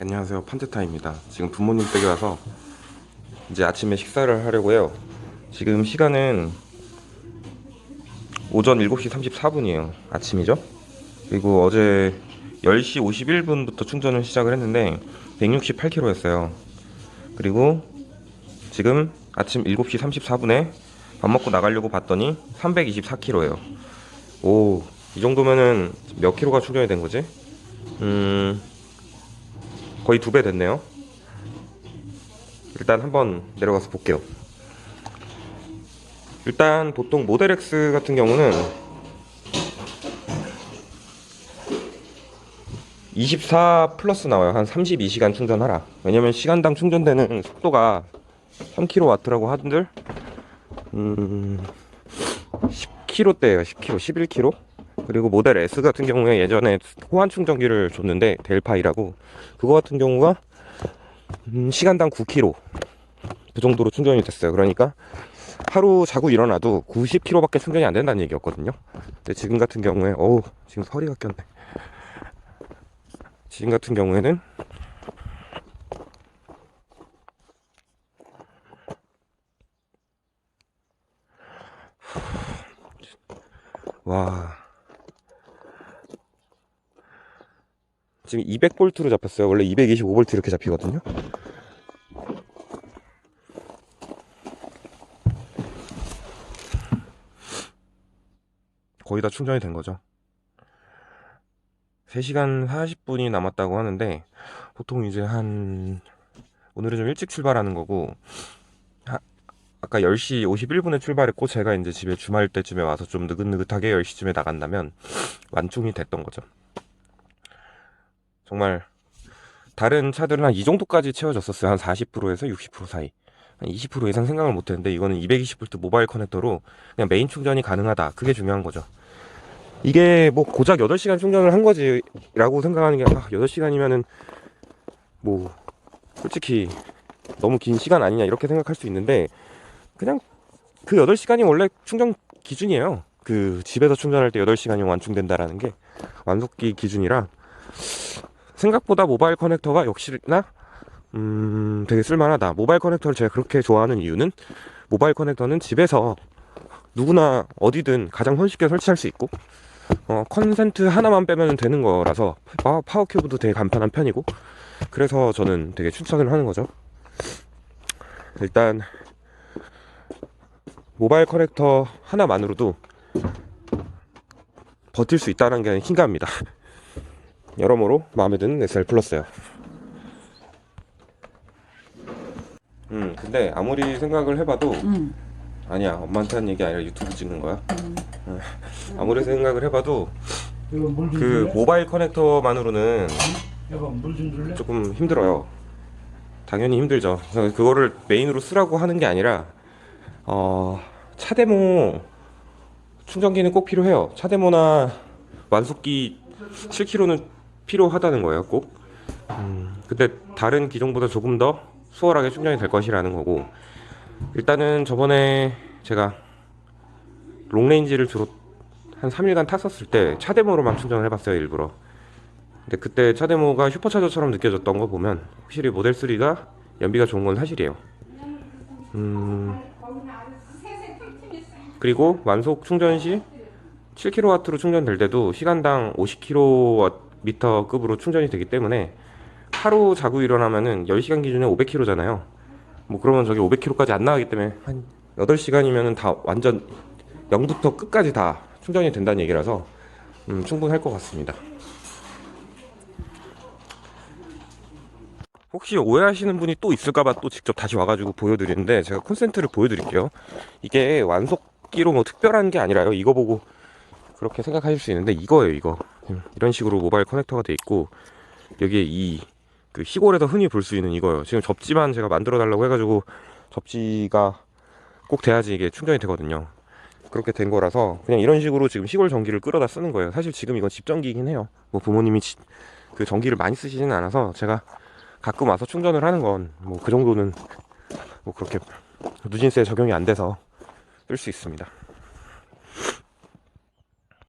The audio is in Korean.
안녕하세요. 판테타입니다. 지금 부모님 댁에 와서 이제 아침에 식사를 하려고 해요. 지금 시간은 오전 7시 34분이에요. 아침이죠? 그리고 어제 10시 51분부터 충전을 시작을 했는데 168km였어요. 그리고 지금 아침 7시 34분에 밥 먹고 나가려고 봤더니 324km예요. 오 이 정도면은 몇 킬로가 충전이 된 거지? 음 거의 두 배 됐네요. 일단 한번 내려가서 볼게요. 일단 보통 모델 X 같은 경우는 24 플러스 나와요. 한 32시간 충전하라. 왜냐면 시간당 충전되는 속도가 3kW라고 하던들 음 10kg대예요. 10kg, 11kg. 그리고 모델 S 같은 경우에 예전에 호환 충전기를 줬는데 델파이라고 그거 같은 경우가 음, 시간당 9km 그 정도로 충전이 됐어요. 그러니까 하루 자고 일어나도 90km밖에 충전이 안 된다는 얘기였거든요. 근데 지금 같은 경우에 어우 지금 허리가 꼈네. 지금 같은 경우에는 와 지금 200볼트로 잡혔어요. 원래 225볼트 이렇게 잡히거든요. 거의 다 충전이 된 거죠. 3시간 40분이 남았다고 하는데 보통 이제 한 오늘은 좀 일찍 출발하는 거고 하- 아까 10시 51분에 출발했고 제가 이제 집에 주말 때쯤에 와서 좀 느긋느긋하게 10시쯤에 나간다면 완충이 됐던 거죠. 정말 다른 차들은 한 이 정도까지 채워졌었어요. 한 40%에서 60% 사이. 한 20% 이상 생각을 못 했는데 이거는 220V 모바일 커넥터로 그냥 메인 충전이 가능하다. 그게 중요한 거죠. 이게 뭐 고작 8시간 충전을 한 거지라고 생각하는 게 아, 8시간이면은 뭐 솔직히 너무 긴 시간 아니냐 이렇게 생각할 수 있는데 그냥 그 8시간이 원래 충전 기준이에요. 그 집에서 충전할 때 8시간이 완충된다라는 게 완속기 기준이라 생각보다 모바일 커넥터가 역시나 음 되게 쓸만하다. 모바일 커넥터를 제가 그렇게 좋아하는 이유는 모바일 커넥터는 집에서 누구나 어디든 가장 손쉽게 설치할 수 있고 어, 컨센트 하나만 빼면 되는 거라서 파, 파워 큐브도 되게 간편한 편이고 그래서 저는 되게 추천을 하는 거죠. 일단 모바일 커넥터 하나만으로도 버틸 수 있다는 게 힘갑니다. 여러모로 마음에 드는 SL 플러스요. 음, 근데 아무리 생각을 해봐도 응. 아니야 엄마한테 한 얘기 아니라 유튜브 찍는 거야. 어, 아무리 생각을 해봐도 그? 모바일 커넥터만으로는? 조금 힘들어요. 당연히 힘들죠. 그거를 메인으로 쓰라고 하는 게 아니라 어, 차데모 충전기는 꼭 필요해요. 차데모나 완속기 7kg는 필요하다는 거예요, 꼭. 음, 근데 다른 기종보다 조금 더 수월하게 충전이 될 것이라는 거고 일단은 저번에 제가 롱레인지를 주로 한 3일간 탔었을 때 차데모로만 충전을 해봤어요, 일부러. 근데 그때 차데모가 슈퍼차저처럼 느껴졌던 거 보면 확실히 모델 3가 연비가 좋은 건 사실이에요. 음, 그리고 완속 충전 시 7kW로 충전될 때도 시간당 50km급으로 충전이 되기 때문에 하루 자고 일어나면은 10시간 기준에 500km잖아요. 뭐 그러면 저기 500km까지 안 나가기 때문에 한 8시간이면은 다 완전 0부터 끝까지 다 충전이 된다는 얘기라서 음, 충분할 것 같습니다. 혹시 오해하시는 분이 또 있을까봐 또 직접 다시 와가지고 보여드리는데 제가 콘센트를 보여드릴게요. 이게 완속기로 뭐 특별한 게 아니라요. 이거 보고 그렇게 생각하실 수 있는데 이거예요. 이거 음, 이런 식으로 모바일 커넥터가 돼 있고 여기에 이 그 시골에서 흔히 볼 수 있는 이거예요. 지금 접지만 제가 만들어 달라고 해가지고 접지가 꼭 돼야지 이게 충전이 되거든요. 그렇게 된 거라서 그냥 이런 식으로 지금 시골 전기를 끌어다 쓰는 거예요. 사실 지금 이건 집 전기이긴 해요. 뭐 부모님이 지- 그 전기를 많이 쓰시지는 않아서 제가 가끔 와서 충전을 하는 건 뭐 그 정도는 뭐 그렇게 누진세에 적용이 안 돼서 쓸 수 있습니다.